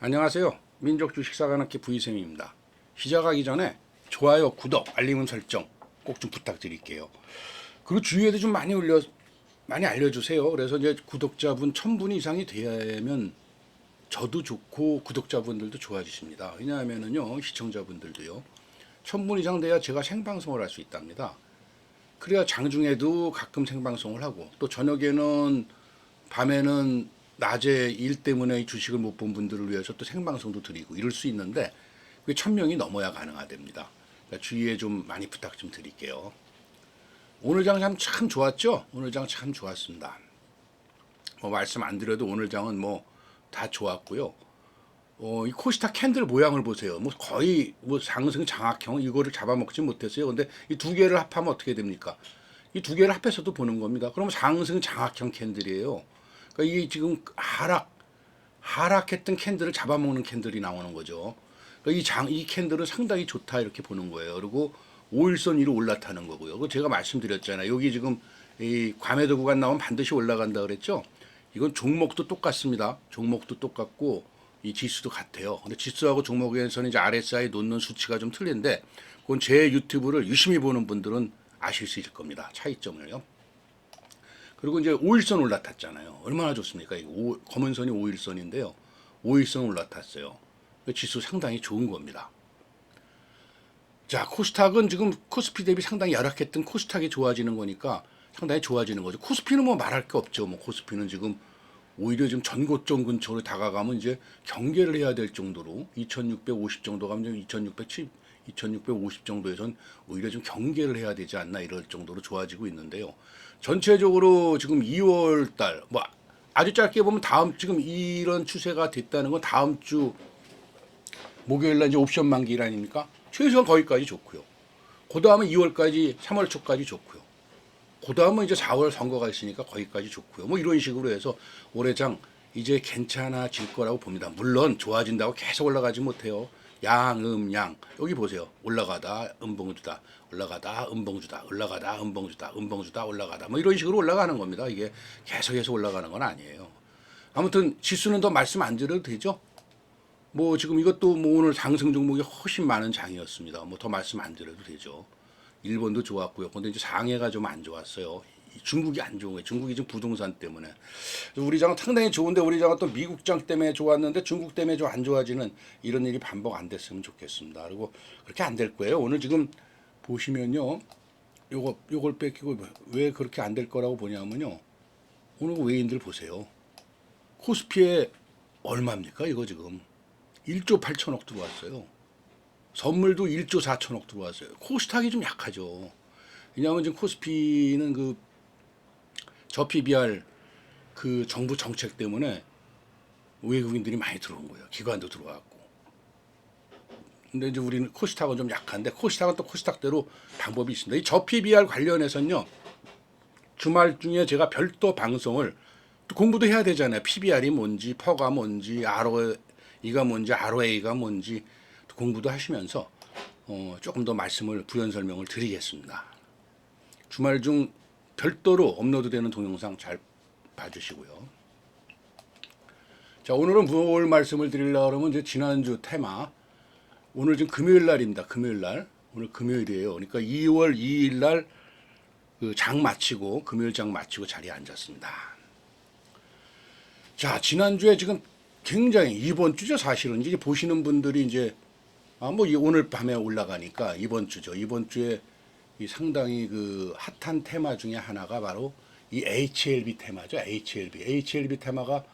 안녕하세요. 민족 주식사관학회 부이쌤입니다. 시작하기 전에 좋아요, 구독, 알림 설정 꼭 좀 부탁드릴게요. 그리고 주위에도 좀 많이 올려 많이 알려주세요. 그래서 이제 구독자분 1000분 이상이 되면 저도 좋고 구독자분들도 좋아지십니다. 왜냐하면은요 시청자분들도요 1000분 이상 돼야 제가 생방송을 할 수 있답니다. 그래야 장중에도 가끔 생방송을 하고 또 저녁에는 밤에는 낮에 일 때문에 주식을 못 본 분들을 위해서 또 생방송도 드리고 이럴 수 있는데 그게 천 명이 넘어야 가능하답니다. 그러니까 주의에 좀 많이 부탁 좀 드릴게요. 오늘 장참 참 좋았죠? 오늘 장 참 좋았습니다. 뭐 말씀 안 드려도 오늘 장은 뭐 다 좋았고요. 어, 이 코스타 캔들 모양을 보세요. 뭐 거의 뭐 상승 장악형 이거를 잡아먹지 못했어요. 근데 이 두 개를 합하면 어떻게 됩니까? 이 두 개를 합해서도 보는 겁니다. 그럼 상승 장악형 캔들이에요. 그러니까 이 지금 하락 하락했던 캔들을 잡아먹는 캔들이 나오는 거죠. 그러니까 이 장 이 캔들은 상당히 좋다 이렇게 보는 거예요. 그리고 5일선 위로 올라타는 거고요. 그 제가 말씀드렸잖아요. 여기 지금 이 과매도 구간 나오면 반드시 올라간다 그랬죠. 이건 종목도 똑같습니다. 종목도 똑같고 이 지수도 같아요. 근데 지수하고 종목에서는 이제 RSI 놓는 수치가 좀 틀린데 그건 제 유튜브를 유심히 보는 분들은 아실 수 있을 겁니다. 차이점을요. 그리고 이제 5일선 올라탔잖아요. 얼마나 좋습니까? 오- 검은 선이 5일선인데요. 5일선 올라탔어요. 그 지수 상당히 좋은 겁니다. 자, 코스닥은 지금 코스피 대비 상당히 열악했던 코스닥이 좋아지는 거니까 상당히 좋아지는 거죠. 코스피는 뭐 말할 게 없죠. 뭐 코스피는 지금 오히려 지금 전고점 근처로 다가가면 이제 경계를 해야 될 정도로 2650 정도 가면 2670, 2650 정도에선 오히려 좀 경계를 해야 되지 않나 이럴 정도로 좋아지고 있는데요. 전체적으로 지금 2월 달, 뭐 아주 짧게 보면 다음 지금 이런 추세가 됐다는 건 다음 주 목요일 날 이제 옵션 만기일 아닙니까? 최소한 거기까지 좋고요. 그 다음에 2월까지, 3월 초까지 좋고요. 그 다음은 이제 4월 선거가 있으니까 거기까지 좋고요. 뭐 이런 식으로 해서 올해장 이제 괜찮아질 거라고 봅니다. 물론 좋아진다고 계속 올라가지 못해요. 양, 음, 양. 여기 보세요. 올라가다, 음봉주다. 올라가다, 음봉주다. 올라가다, 음봉주다. 음봉주다, 올라가다. 뭐 이런 식으로 올라가는 겁니다. 이게 계속해서 올라가는 건 아니에요. 아무튼 지수는 더 말씀 안 드려도 되죠? 뭐 지금 이것도 뭐 오늘 상승 종목이 훨씬 많은 장이었습니다. 뭐 더 말씀 안 드려도 되죠. 일본도 좋았고요. 근데 이제 상해가 좀 안 좋았어요. 이 중국이 안 좋은 거예요. 중국이 지금 부동산 때문에. 우리 장은 상당히 좋은데 우리 장은 또 미국 장 때문에 좋았는데 중국 때문에 좀 안 좋아지는 이런 일이 반복 안 됐으면 좋겠습니다. 그리고 그렇게 안 될 거예요. 오늘 지금 보시면요. 요거 요걸 뺏기고 왜 그렇게 안 될 거라고 보냐면요. 오늘 외인들 보세요. 코스피에 얼마입니까? 이거 지금 1조 8천억 들어왔어요. 선물도 1조 4천억 들어왔어요. 코스닥이 좀 약하죠. 왜냐하면 지금 코스피는 그 저PBR 그 정부 정책 때문에 외국인들이 많이 들어온 거예요. 기관도 들어왔고. 근데 이제 우리는 코스닥은 좀 약한데 코스닥은 또 코스닥대로 방법이 있습니다. 이 저PBR 관련해서는요. 주말 중에 제가 별도 방송을 또 공부도 해야 되잖아요. PBR이 뭔지, 퍼가 뭔지, ROE가 뭔지, ROA가 뭔지 또 공부도 하시면서 어, 조금 더 말씀을 부연 설명을 드리겠습니다. 주말 중 별도로 업로드되는 동영상 잘 봐주시고요. 자 오늘은 뭘 말씀을 드리려고 그러면 이제 지난주 테마 오늘 지금 금요일 날입니다. 금요일 날 오늘 금요일이에요. 그러니까 2월 2일 날 그 장 마치고 금요일 장 마치고 자리에 앉았습니다. 자 지난주에 지금 굉장히 이번 주죠 사실은 이제 보시는 분들이 이제 아뭐 오늘 밤에 올라가니까 이번 주죠 이번 주에 이 상당히 그 핫한 테마 중에 하나가 바로 이 HLB 테마죠. HLB HLB 테마가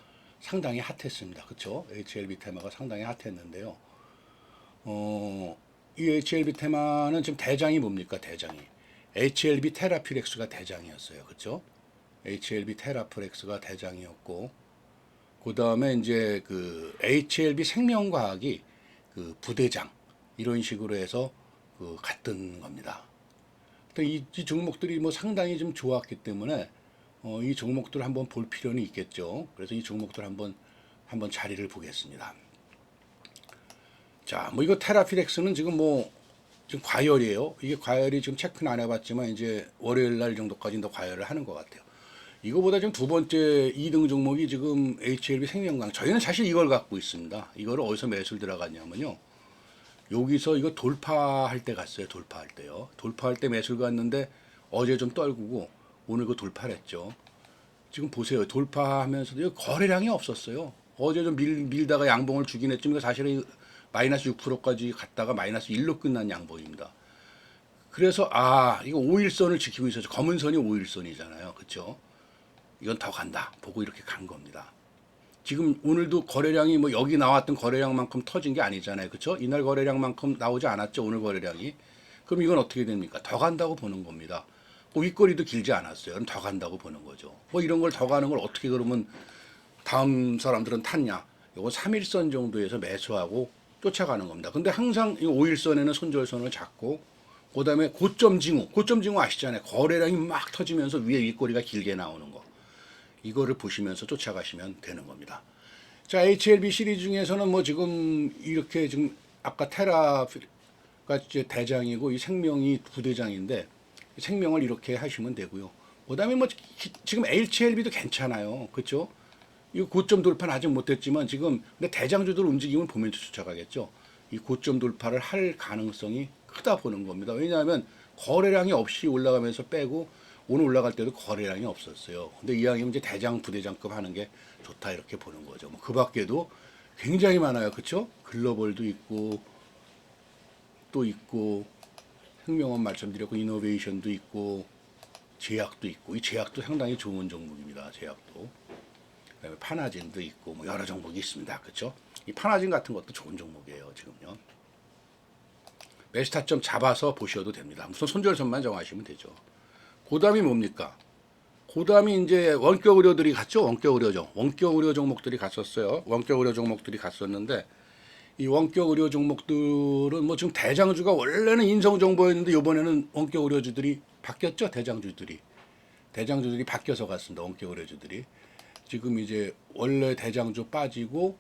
상당히 핫했습니다. 그렇죠 HLB 테마가 상당히 핫했는데요. 어 이 HLB 테마는 지금 대장이 뭡니까 대장이? HLB 테라피렉스가 대장이었어요. 그렇죠 HLB 테라프렉스가 대장이었고 그 다음에 이제 그 HLB 생명과학이 그 부대장 이런 식으로 해서 그 갔던 겁니다. 또 이, 이 종목들이 뭐 상당히 좀 좋았기 때문에 어, 이 종목들 한번 볼 필요는 있겠죠. 그래서 이 종목들 한번 한번 자리를 보겠습니다. 자, 뭐 이거 테라피렉스는 지금 뭐 지금 과열이에요. 이게 과열이 지금 체크는 안 해봤지만 이제 월요일 날 정도까지는 더 과열을 하는 것 같아요. 이거보다 지금 두 번째 2등 종목이 지금 HLB 생명강. 저희는 사실 이걸 갖고 있습니다. 이거를 어디서 매수를 들어갔냐면요. 여기서 이거 돌파할 때 갔어요. 돌파할 때요. 돌파할 때 매수를 갔는데 어제 좀 떨구고 오늘 그 돌파를 했죠. 지금 보세요. 돌파하면서도 거래량이 없었어요. 어제 좀 밀, 밀다가 양봉을 주긴 했지만 사실은 마이너스 6%까지 갔다가 마이너스 1로 끝난 양봉입니다. 그래서 아 이거 5일선을 지키고 있어서 검은 선이 5일선이잖아요. 그렇죠? 이건 더 간다 보고 이렇게 간 겁니다. 지금 오늘도 거래량이 뭐 여기 나왔던 거래량만큼 터진 게 아니잖아요. 그렇죠? 이날 거래량만큼 나오지 않았죠. 오늘 거래량이. 그럼 이건 어떻게 됩니까? 더 간다고 보는 겁니다. 뭐 윗거리도 길지 않았어요. 그럼 더 간다고 보는 거죠. 뭐 이런 걸 더 가는 걸 어떻게 그러면 다음 사람들은 탔냐? 요거 3일선 정도에서 매수하고 쫓아가는 겁니다. 근데 항상 이 5일선에는 손절선을 잡고 그다음에 고점 징후, 고점 징후 아시잖아요. 거래량이 막 터지면서 위에 윗꼬리가 길게 나오는 거. 이거를 보시면서 쫓아가시면 되는 겁니다. 자, HLB 시리즈 중에서는 뭐 지금 이렇게 지금 아까 테라가 이제 대장이고 이 생명이 부대장인데 생명을 이렇게 하시면 되고요. 그다음에 뭐 기- 지금 HLB도 괜찮아요. 그렇죠? 이 고점 돌파는 아직 못했지만 지금 근데 대장주들 움직임을 보면서 쫓아가겠죠. 이 고점 돌파를 할 가능성이 크다 보는 겁니다. 왜냐하면 거래량이 없이 올라가면서 빼고 오늘 올라갈 때도 거래량이 없었어요. 근데 이왕이면 이제 대장 부대장급 하는 게 좋다 이렇게 보는 거죠. 뭐 그 밖에도 굉장히 많아요. 그렇죠? 글로벌도 있고 또 있고 생명원 말씀드렸고 이노베이션도 있고 제약도 있고 이 제약도 상당히 좋은 종목입니다. 제약도. 그다음에 파나진도 있고 뭐 여러 종목이 있습니다. 그렇죠? 이 파나진 같은 것도 좋은 종목이에요. 지금요. 매스타점 잡아서 보셔도 됩니다. 무슨 손절선만 정하시면 되죠. 고담이 뭡니까? 고담이 이제 원격 의료들이 갔죠. 원격 의료종. 원격 의료 종목들이 갔었어요. 원격 의료 종목들이 갔었는데 이 원격 의료 종목들은 뭐 지금 대장주가 원래는 인성 정보였는데 이번에는 원격 의료주들이 바뀌었죠. 대장주들이 대장주들이 바뀌어서 갔습니다. 원격 의료주들이 지금 이제 원래 대장주 빠지고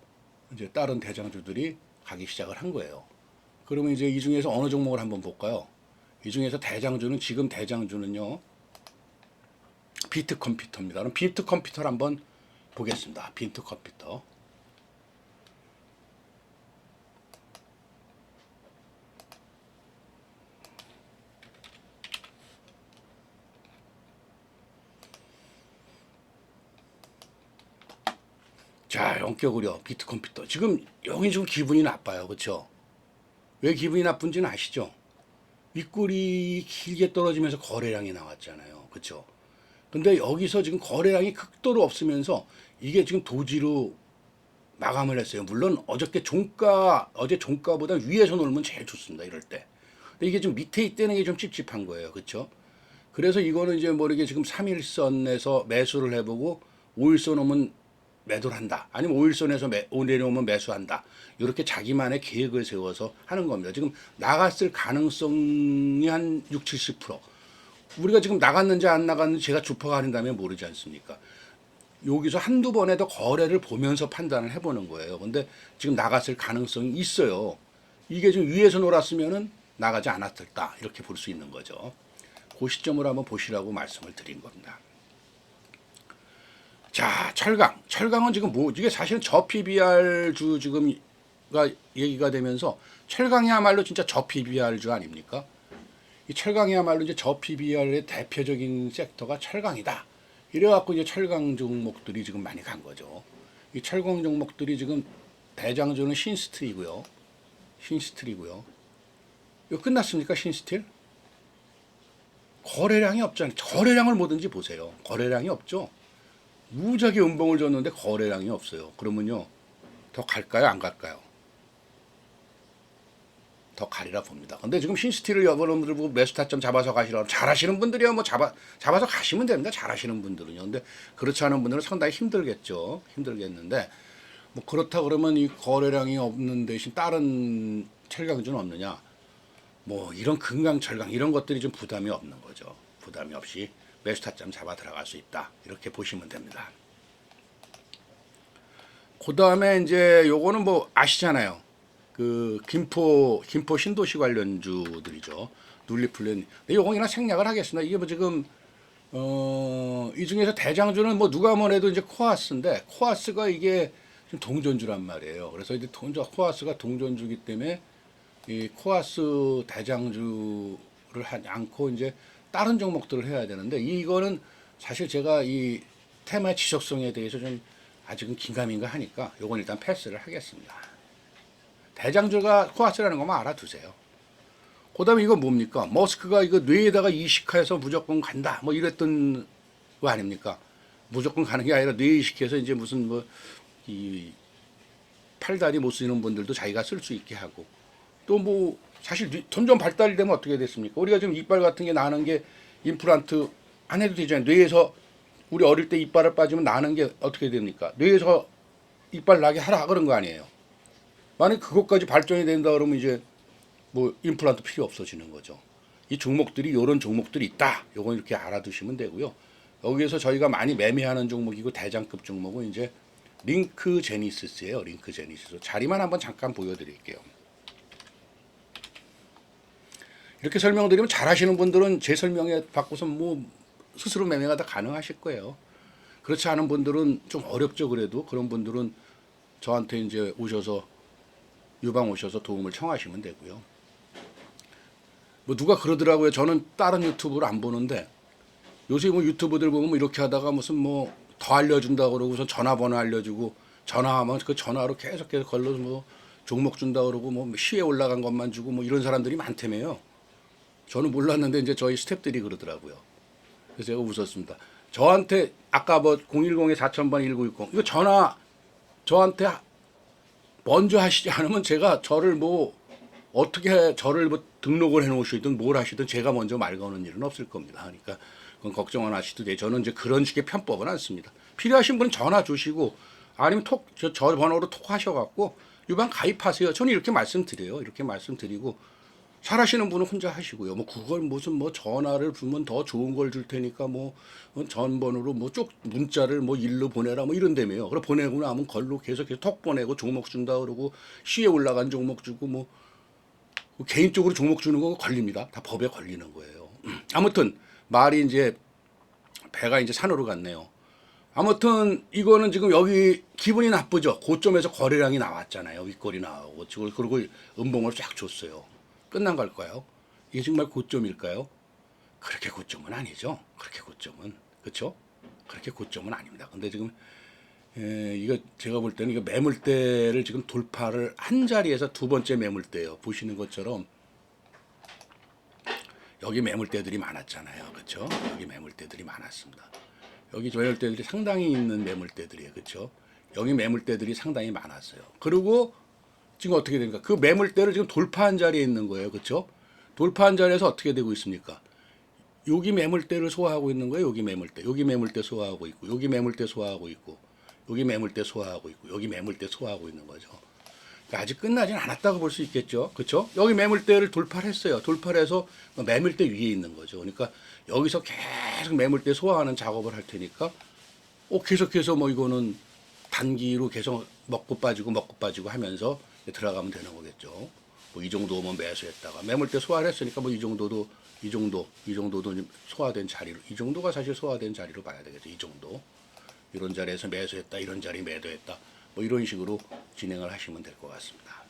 이제 다른 대장주들이 가기 시작을 한 거예요. 그러면 이제 이 중에서 어느 종목을 한번 볼까요? 이 중에서 대장주는 지금 대장주는요. 비트 컴퓨터입니다. 그럼 비트 컴퓨터를 한번 보겠습니다. 비트 컴퓨터. 자, 원격 의료 비트 컴퓨터. 지금 여기 좀 기분이 나빠요. 그렇죠? 왜 기분이 나쁜지는 아시죠? 윗골이 길게 떨어지면서 거래량이 나왔잖아요. 그렇죠? 근데 여기서 지금 거래량이 극도로 없으면서 이게 지금 도지로 마감을 했어요. 물론 어저께 종가 어제 종가보다 위에서 놀면 제일 좋습니다. 이럴 때. 근데 이게 좀 밑에 있다는 게 좀 찝찝한 거예요. 그렇죠? 그래서 이거는 이제 모르게 지금 3일선에서 매수를 해보고 5일선 오면 매도를 한다. 아니면 5일선에서 매, 오 내려오면 매수한다. 이렇게 자기만의 계획을 세워서 하는 겁니다. 지금 나갔을 가능성이 한 6, 70%. 우리가 지금 나갔는지 안 나갔는지 제가 주파가 아닌 다음에 모르지 않습니까? 여기서 한두 번에 더 거래를 보면서 판단을 해보는 거예요. 근데 지금 나갔을 가능성이 있어요. 이게 지금 위에서 놀았으면은 나가지 않았을까 이렇게 볼 수 있는 거죠. 그 시점을 한번 보시라고 말씀을 드린 겁니다. 자, 철강. 철강은 지금 뭐 이게 사실은 저 PBR 주 지금가 얘기가 되면서 철강이야말로 진짜 저 PBR 주 아닙니까? 이 철강이야말로 이제 저 PBR의 대표적인 섹터가 철강이다. 이래갖고 이제 철강 종목들이 지금 많이 간 거죠. 이 철강 종목들이 지금 대장주는 신스틸이고요. 신스틸이고요. 이거 끝났습니까? 신스틸? 거래량이 없잖아요. 거래량을 뭐든지 보세요. 거래량이 없죠. 무지하게 음봉을 줬는데 거래량이 없어요. 그러면요. 더 갈까요? 안 갈까요? 더 가리라 봅니다. 근데 지금 신스틸을 여러분들 보고 매수 타점 잡아서 가시라 잘하시는 분들이야 뭐 잡아 잡아서 가시면 됩니다. 잘하시는 분들은요. 근데 그렇지 않은 분들은 상당히 힘들겠죠. 힘들겠는데 뭐 그렇다 그러면 이 거래량이 없는 대신 다른 철강주는 없느냐? 뭐 이런 금강 철강 이런 것들이 좀 부담이 없는 거죠. 부담이 없이 매수 타점 잡아 들어갈 수 있다. 이렇게 보시면 됩니다. 그 다음에 이제 요거는 뭐 아시잖아요. 그 김포 김포 신도시 관련주들이죠. 눌리플랜. 요거이나 생략을 하겠습니다. 이게 뭐 지금 어, 이 중에서 대장주는 뭐 누가 뭐래도 이제 코아스인데 코아스가 이게 좀 동전주란 말이에요. 그래서 이제 동전 코아스가 동전주기 때문에 이 코아스 대장주를 하지 않고 이제 다른 종목들을 해야 되는데 이거는 사실 제가 이 테마의 지속성에 대해서 좀 아직은 긴가민가 하니까 요건 일단 패스를 하겠습니다. 대장주가 코아스라는 것만 알아두세요. 그 다음에 이거 뭡니까? 머스크가 이거 뇌에다가 이식해서 무조건 간다. 뭐 이랬던 거 아닙니까? 무조건 가는 게 아니라 뇌 이식해서 이제 무슨 뭐 이 팔다리 못 쓰는 분들도 자기가 쓸 수 있게 하고 또 뭐 사실 뇌- 점점 발달이 되면 어떻게 됐습니까? 우리가 지금 이빨 같은 게 나는 게 임플란트 안 해도 되잖아요. 뇌에서 우리 어릴 때 이빨을 빠지면 나는 게 어떻게 됩니까? 뇌에서 이빨 나게 하라 그런 거 아니에요. 만약 그것까지 발전이 된다 그러면 이제 뭐 임플란트 필요 없어지는 거죠. 이 종목들이 이런 종목들이 있다. 요건 이렇게 알아두시면 되고요. 여기에서 저희가 많이 매매하는 종목이고 대장급 종목은 이제 링크 제니시스예요. 링크 제니시스. 자리만 한번 잠깐 보여드릴게요. 이렇게 설명드리면 잘하시는 분들은 제 설명에 받고서 뭐 스스로 매매가 다 가능하실 거예요. 그렇지 않은 분들은 좀 어렵죠. 그래도 그런 분들은 저한테 이제 오셔서 유방 오셔서 도움을 청하시면 되고요. 뭐 누가 그러더라고요. 저는 다른 유튜브를 안 보는데 요새 뭐 유튜브들 보면 뭐 이렇게 하다가 무슨 뭐 더 알려준다 그러고서 전화번호 알려주고 전화하면 그 전화로 계속해서 걸러서 뭐 종목 준다 그러고 뭐 시에 올라간 것만 주고 뭐 이런 사람들이 많다며요. 저는 몰랐는데 이제 저희 스탭들이 그러더라고요. 그래서 제가 웃었습니다. 저한테 아까 뭐 010에 4000번 1960 이거 전화 저한테 먼저 하시지 않으면 제가 저를 뭐 어떻게 저를 뭐 등록을 해 놓으시든 뭘 하시든 제가 먼저 말 거는 일은 없을 겁니다. 그러니까 그건 걱정 안 하셔도 돼요. 저는 이제 그런 식의 편법은 안 씁니다. 필요하신 분은 전화 주시고 아니면 톡, 저, 저 번호로 톡 하셔갖고 유방 가입하세요. 저는 이렇게 말씀드려요. 이렇게 말씀드리고 잘하시는 분은 혼자 하시고요. 뭐 그걸 무슨 뭐 전화를 주면 더 좋은 걸 줄 테니까 뭐 전번호로 뭐 쪽 문자를 뭐 일로 보내라 뭐 이런다며요. 그래 보내고 나면 걸로 계속해서 톡 보내고 종목 준다 그러고 시에 올라간 종목 주고 뭐 개인적으로 종목 주는 거 걸립니다. 다 법에 걸리는 거예요. 아무튼 말이 이제 배가 이제 산으로 갔네요. 아무튼 이거는 지금 여기 기분이 나쁘죠. 고점에서 거래량이 나왔잖아요. 윗골이 나오고 그리고 음봉을 쫙 줬어요. 끝난 걸까요? 이게 정말 고점일까요? 그렇게 고점은 아니죠. 그렇게 고점은 그렇죠? 그렇게 고점은 아닙니다. 근데 지금 에, 이거 제가 볼 때는 이거 매물대를 지금 돌파를 한 자리에서 두 번째 매물대예요. 보시는 것처럼 여기 매물대들이 많았잖아요. 그렇죠? 여기 매물대들이 많았습니다. 여기 매물대들이 상당히 있는 매물대들이에요. 그렇죠? 여기 매물대들이 상당히 많았어요. 그리고 지금 어떻게 됩니까? 그 매물대를 지금 돌파한 자리에 있는 거예요. 그렇죠? 돌파한 자리에서 어떻게 되고 있습니까? 여기 매물대를 소화하고 있는 거예요. 여기 매물대. 여기 매물대 소화하고 있고 여기 매물대 소화하고 있고 여기 매물대 소화하고 있고 여기 매물대 소화하고 있는 거죠. 그러니까 아직 끝나진 않았다고 볼 수 있겠죠. 그렇죠? 여기 매물대를 돌파를 했어요. 돌파를 해서 매물대 위에 있는 거죠. 그러니까 여기서 계속 매물대 소화하는 작업을 할 테니까 어, 계속해서 뭐 이거는 단기로 계속 먹고 빠지고 먹고 빠지고 하면서 들어가면 되는 거겠죠. 뭐 이 정도 오면 매수했다가 매물대 소화를 했으니까 뭐 이 정도도 이 정도 이 정도도 좀 소화된 자리로 이 정도가 사실 소화된 자리로 봐야 되겠죠. 이 정도 이런 자리에서 매수했다 이런 자리 매도했다 뭐 이런 식으로 진행을 하시면 될 것 같습니다.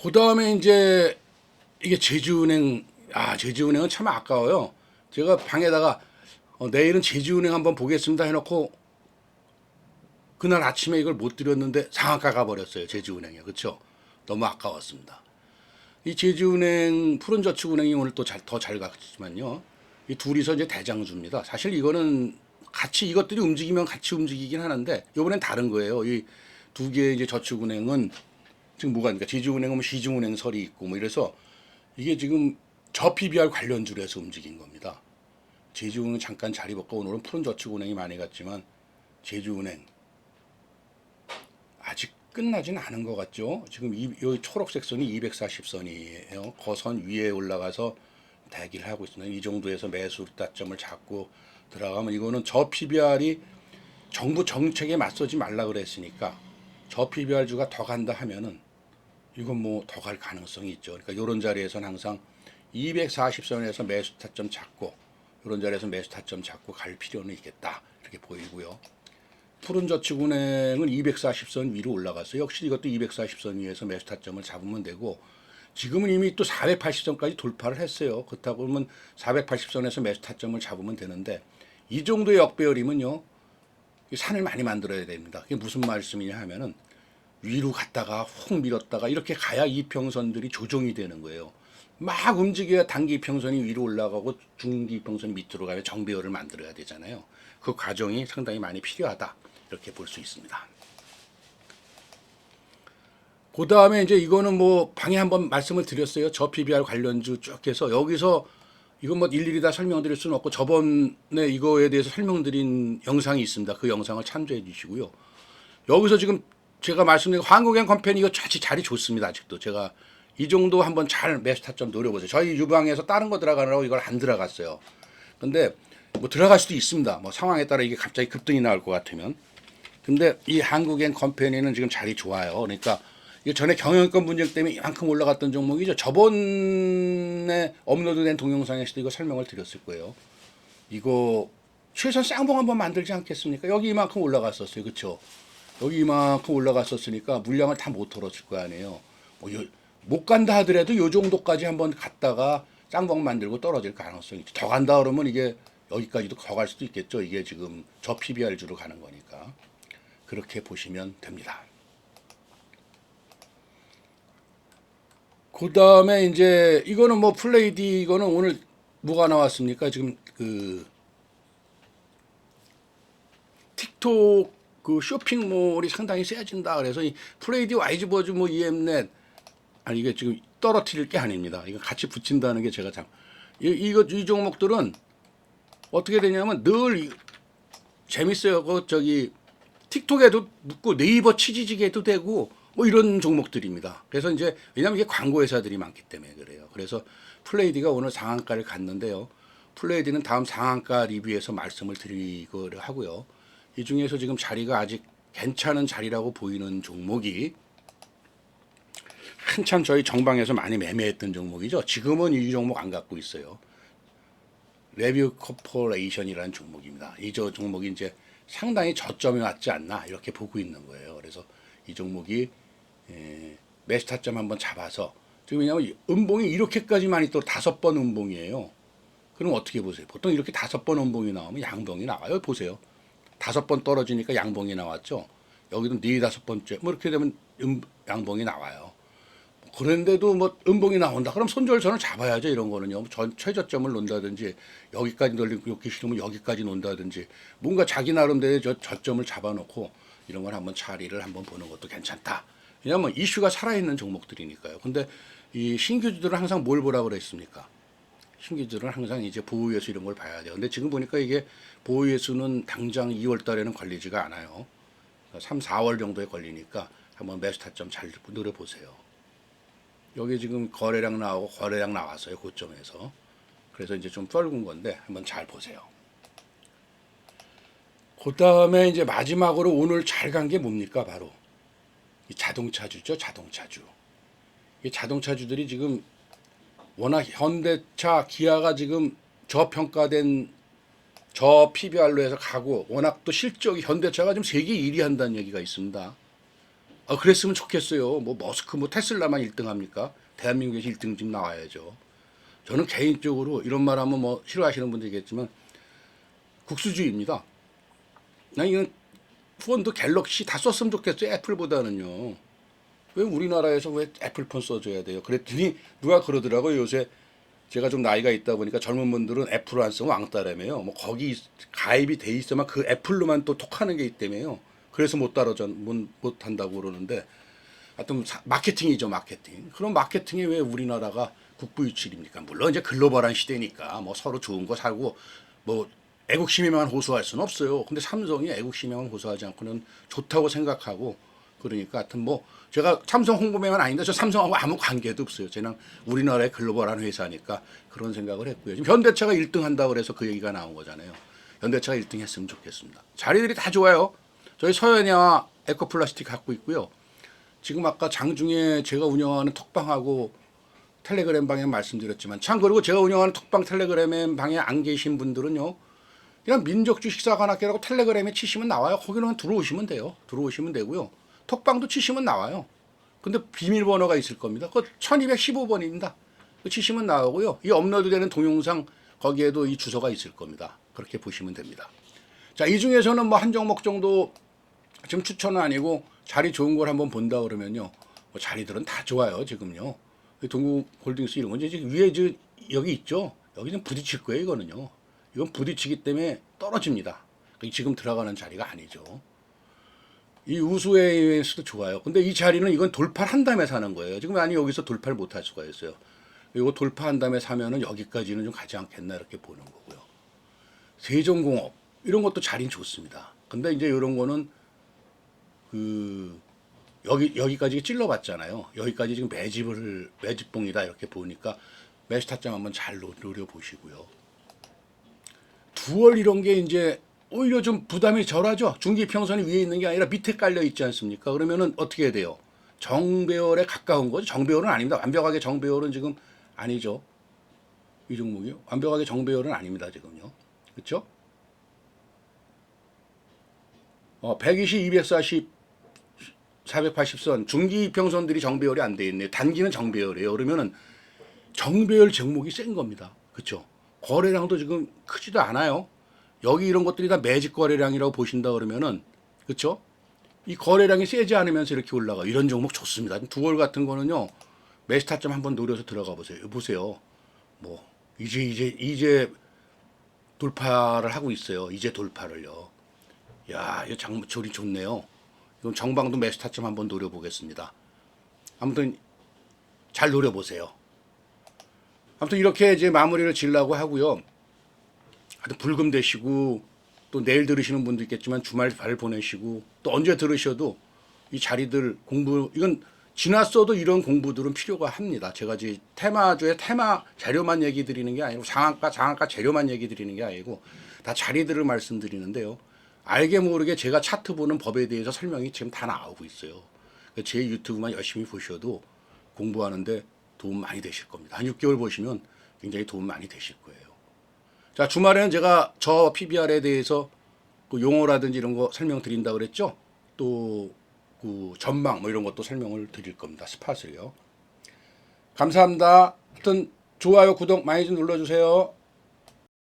그 다음에 이제 이게 제주은행 아 제주은행은 참 아까워요. 제가 방에다가 어, 내일은 제주은행 한번 보겠습니다 해놓고 그날 아침에 이걸 못 드렸는데 상한가 가버렸어요 제주은행에 그렇죠? 너무 아까웠습니다. 이 제주은행 푸른저축은행이 오늘 또 더 잘 갔지만요. 이 둘이서 이제 대장주입니다. 사실 이거는 같이 이것들이 움직이면 같이 움직이긴 하는데 이번엔 다른 거예요. 이 두 개의 이제 저축은행은 지금 뭐가 있니까 제주은행은 뭐 시중은행 설이 있고 뭐 이래서 이게 지금 저 PBR 관련주로 해서 움직인 겁니다. 제주은행 잠깐 자리 바꿔 오늘은 푸른저축은행이 많이 갔지만 제주은행 아직 끝나진 않은 것 같죠. 지금 이, 이 초록색 선이 240선이에요. 거선 위에 올라가서 대기를 하고 있습니다. 이 정도에서 매수 타점을 잡고 들어가면 이거는 저 PBR이 정부 정책에 맞서지 말라 그랬으니까 저 PBR 주가 더 간다 하면은 이건 뭐 더 갈 가능성이 있죠. 그러니까 이런 자리에서는 항상 240선에서 매수 타점 잡고 이런 자리에서 매수 타점 잡고 갈 필요는 있겠다 이렇게 보이고요. 푸른저축은행은 240선 위로 올라갔어요. 역시 이것도 240선 위에서 매수 타점을 잡으면 되고 지금은 이미 또 480선까지 돌파를 했어요. 그렇다고 그러면 480선에서 매수 타점을 잡으면 되는데 이 정도의 역배열이면요. 이 산을 많이 만들어야 됩니다. 그게 무슨 말씀이냐 하면은 위로 갔다가 훅 밀었다가 이렇게 가야 이평선들이 조정이 되는 거예요. 막 움직여야 단기 평선이 위로 올라가고 중기 평선이 밑으로 가면 정배열을 만들어야 되잖아요. 그 과정이 상당히 많이 필요하다. 이렇게 볼 수 있습니다. 그 다음에 이제 이거는 뭐 방에 한번 말씀을 드렸어요. 저 PBR 관련주 쭉 해서 여기서 이건 뭐 일일이 다 설명드릴 수는 없고 저번에 이거에 대해서 설명드린 영상이 있습니다. 그 영상을 참조해 주시고요. 여기서 지금 제가 말씀드린 한국엔 컴퍼니 이거 자칫 자리 좋습니다. 아직도 제가 이 정도 한번 잘 매수 타점 노려보세요. 저희 유방에서 다른 거 들어가느라고 이걸 안 들어갔어요. 근데 뭐 들어갈 수도 있습니다. 뭐 상황에 따라 이게 갑자기 급등이 나올 것 같으면. 근데 이 한국엔 컴퍼니는 지금 자리 좋아요. 그러니까 이게 전에 경영권 분쟁 때문에 이만큼 올라갔던 종목이죠. 저번에 업로드된 동영상에서도 이거 설명을 드렸을 거예요. 이거 최소한 쌍봉 한번 만들지 않겠습니까? 여기 이만큼 올라갔었어요. 그렇죠? 여기 이만큼 올라갔었으니까 물량을 다 못 털어줄 거 아니에요. 뭐 요- 못 간다 하더라도 요 정도까지 한번 갔다가 쌍봉 만들고 떨어질 가능성이 있죠. 더 간다 그러면 이게 여기까지도 더 갈 수도 있겠죠. 이게 지금 저 PBR 주로 가는 거니까. 그렇게 보시면 됩니다. 그 다음에 이제 이거는 뭐 플레이디 이거는 오늘 뭐가 나왔습니까? 지금 그 틱톡 그 쇼핑몰이 상당히 세진다. 그래서 이 플레이디 와이즈버즈 뭐 EM넷 아니 이게 지금 떨어뜨릴 게 아닙니다. 이거 같이 붙인다는 게 제가 참 이, 이거 이 종목들은 어떻게 되냐면 늘 이- 재밌어요. 그 저기 틱톡에도 묻고 네이버 치지직에도 되고 뭐 이런 종목들입니다. 그래서 이제 왜냐하면 이게 광고 회사들이 많기 때문에 그래요. 그래서 플레이디가 오늘 상한가를 갔는데요. 플레이디는 다음 상한가 리뷰에서 말씀을 드리고를 하고요. 이 중에서 지금 자리가 아직 괜찮은 자리라고 보이는 종목이 한참 저희 정방에서 많이 매매했던 종목이죠. 지금은 이 종목 안 갖고 있어요. 레뷰 코퍼레이션이라는 종목입니다. 이 저 종목이 이제 상당히 저점에 왔지 않나 이렇게 보고 있는 거예요. 그래서 이 종목이 에, 매수 타점 한번 잡아서 지금 왜냐하면 이 음봉이 이렇게까지 많이 또 다섯 번 음봉이에요. 그럼 어떻게 보세요? 보통 이렇게 다섯 번 음봉이 나오면 양봉이 나와요. 보세요. 다섯 번 떨어지니까 양봉이 나왔죠. 여기도 네 다섯 번째 뭐 이렇게 되면 음, 양봉이 나와요. 그런데도 뭐 음봉이 나온다. 그럼 손절선을 잡아야죠. 이런 거는요. 전 최저점을 놓는다든지 여기까지 놀리고 여기 싫으면 여기까지 놓는다든지 뭔가 자기 나름대로 저 저점을 잡아놓고 이런 걸 한번 차리를 한번 보는 것도 괜찮다. 왜냐하면 이슈가 살아있는 종목들이니까요. 근데 이 신규주들은 항상 뭘 보라 그랬습니까? 신규주들은 항상 이제 보호예수 이런 걸 봐야 돼요. 근데 지금 보니까 이게 보호예수는 당장 2월 달에는 걸리지가 않아요. 3, 4월 정도에 걸리니까 한번 매수 타점 잘 노려보세요. 여기 지금 거래량 나오고 거래량 나왔어요 고점에서 그래서 이제 좀 뻘군 건데 한번 잘 보세요. 그 다음에 이제 마지막으로 오늘 잘 간 게 뭡니까 바로 이 자동차주죠 자동차주. 이 자동차주들이 지금 워낙 현대차, 기아가 지금 저평가된 저 PBR로 해서 가고 워낙 또 실적이 현대차가 지금 세계 1위 한다는 얘기가 있습니다. 아, 그랬으면 좋겠어요. 뭐 머스크, 뭐 테슬라만 1등 합니까? 대한민국에서 1등 좀 나와야죠. 저는 개인적으로 이런 말 하면 뭐 싫어하시는 분들이겠지만 국수주의입니다. 나 이건 폰도 갤럭시 다 썼으면 좋겠어요. 애플보다는요. 왜 우리나라에서 왜 애플폰 써줘야 돼요? 그랬더니 누가 그러더라고요. 요새 제가 좀 나이가 있다 보니까 젊은 분들은 애플을 안 쓰면 왕따라며요. 뭐 거기 가입이 돼 있어만 그 애플로만 또 톡하는 게 있다며요. 그래서 못 따라전 못, 못 한다고 그러는데 하여튼 사- 마케팅이죠 마케팅. 그럼 마케팅에 왜 우리나라가 국부유출입니까? 물론 이제 글로벌한 시대니까 뭐 서로 좋은 거 살고 뭐 애국심에만 호소할 수는 없어요. 근데 삼성이 애국심에만 호소하지 않고는 좋다고 생각하고 그러니까 하여튼 뭐 제가 삼성 홍보맨은 아닌데 저 삼성하고 아무 관계도 없어요. 저는 우리나라의 글로벌한 회사니까 그런 생각을 했고요. 지금 현대차가 1등 한다고 그래서 그 얘기가 나온 거잖아요. 현대차가 1등 했으면 좋겠습니다. 자리들이 다 좋아요. 저희 서현이와 에코플라스틱 갖고 있고요. 지금 아까 장중에 제가 운영하는 톡방하고 텔레그램 방에 말씀드렸지만 참 그리고 제가 운영하는 톡방 텔레그램 방에 안 계신 분들은요. 그냥 민족주 식사관학회라고 텔레그램에 치시면 나와요. 거기는 들어오시면 돼요. 들어오시면 되고요. 톡방도 치시면 나와요. 근데 비밀번호가 있을 겁니다. 그거 1215번입니다. 치시면 나오고요. 이 업로드되는 동영상 거기에도 이 주소가 있을 겁니다. 그렇게 보시면 됩니다. 자, 이 중에서는 뭐 한 종목 정도 지금 추천은 아니고 자리 좋은 걸 한번 본다 그러면요. 뭐 자리들은 다 좋아요, 지금요. 이 동구 홀딩스 이런 건 이제 지금 위에 저 여기 있죠. 여기는 부딪힐 거예요, 이거는요. 이건 부딪히기 때문에 떨어집니다. 지금 들어가는 자리가 아니죠. 이 우수에이스도 좋아요. 근데 이 자리는 이건 돌파를 한 다음에 사는 거예요. 지금 아니 여기서 돌파를 못 할 수가 있어요. 이거 돌파한 다음에 사면은 여기까지는 좀 가지 않겠나 이렇게 보는 거고요. 세종공업 이런 것도 자리는 좋습니다. 근데 이제 이런 거는 그 여기 여기까지 찔러봤잖아요. 여기까지 지금 매집을 매집봉이다 이렇게 보니까 매수 타점 한번 잘 노려 보시고요. 두월 이런 게 이제 오히려 좀 부담이 덜하죠. 중기 평선이 위에 있는 게 아니라 밑에 깔려 있지 않습니까? 그러면은 어떻게 돼요? 정배열에 가까운 거죠. 정배열은 아닙니다. 완벽하게 정배열은 지금 아니죠. 이 종목이요. 완벽하게 정배열은 아닙니다. 지금요. 그렇죠? 어, 120, 240, 480선 중기 평선들이 정배열이 안 돼 있네요. 단기는 정배열이에요. 그러면은 정배열 종목이 센 겁니다. 그렇죠? 거래량도 지금 크지도 않아요. 여기 이런 것들이 다 매직 거래량이라고 보신다 그러면은 그렇죠? 이 거래량이 세지 않으면서 이렇게 올라가 이런 종목 좋습니다. 두월 같은 거는요 매수 타점 한번 노려서 들어가 보세요. 보세요. 뭐 이제 이제 이제 돌파를 하고 있어요. 이제 돌파를요. 야, 이거 장 조리 좋네요. 정방도 매수 타점 한번 노려보겠습니다. 아무튼 잘 노려보세요. 아무튼 이렇게 이제 마무리를 지려고 하고요. 하여튼 불금 되시고 또 내일 들으시는 분도 있겠지만 주말 잘 보내시고 또 언제 들으셔도 이 자리들 공부 이건 지났어도 이런 공부들은 필요가 합니다. 제가 이제 테마주의 테마 재료만 얘기 드리는 게 아니고 상한가 장한가 재료만 얘기 드리는 게 아니고 다 자리들을 말씀드리는데요. 알게 모르게 제가 차트 보는 법에 대해서 설명이 지금 다 나오고 있어요. 제 유튜브만 열심히 보셔도 공부하는데 도움 많이 되실 겁니다. 한 6개월 보시면 굉장히 도움 많이 되실 거예요. 자, 주말에는 제가 저 PBR에 대해서 그 용어라든지 이런 거 설명드린다 그랬죠? 또 그 전망 뭐 이런 것도 설명을 드릴 겁니다. 스팟을요. 감사합니다. 하여튼 좋아요, 구독 많이 좀 눌러주세요.